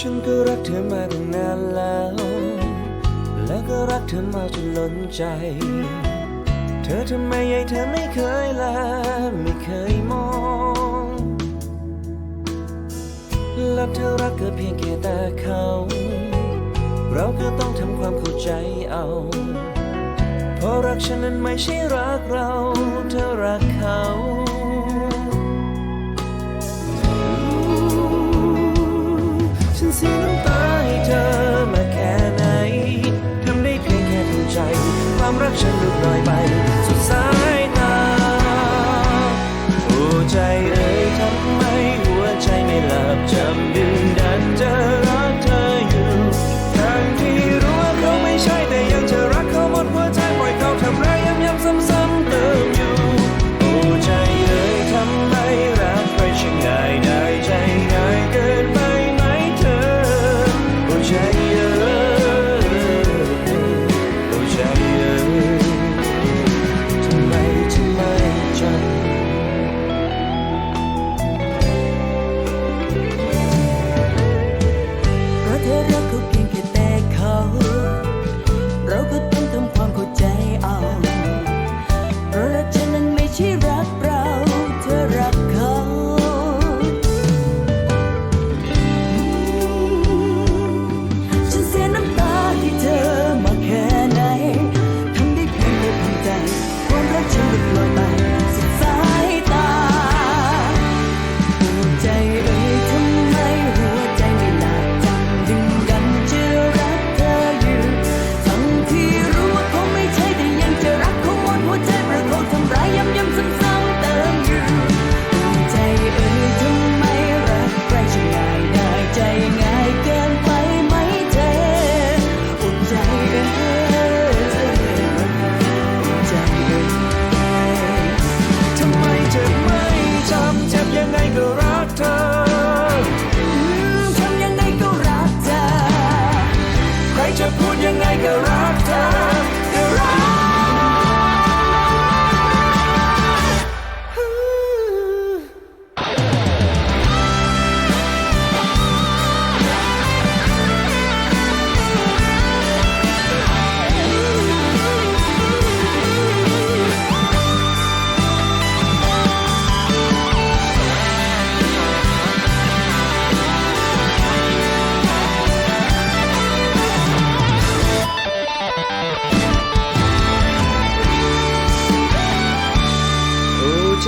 ฉันก็รักเธอมาตั้งนานแล้ว และก็รักเธอมาจนล้นใจ เธอทำไมยัยเธอไม่เคยละไม่เคยมองและเธอรักก็เพียงแค่ตาเขา เราก็ต้องทำความเข้าใจเอา เพราะรักฉันนั้นไม่ใช่รักเรา เธอรักเขา ความรักฉันลดน้อยไป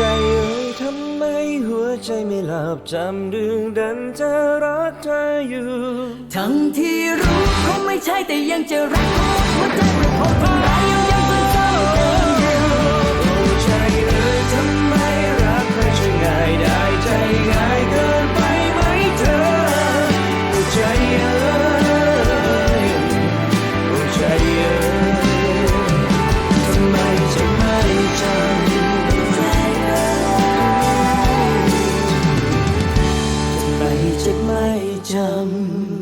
ใจเอ่ยทำไมหัวใจไม่หลับจำดึงดันจะรักเธออยู่ ทั้งที่รู้คงไม่ใช่แต่ยังจะรักหัวใจเราพ 想。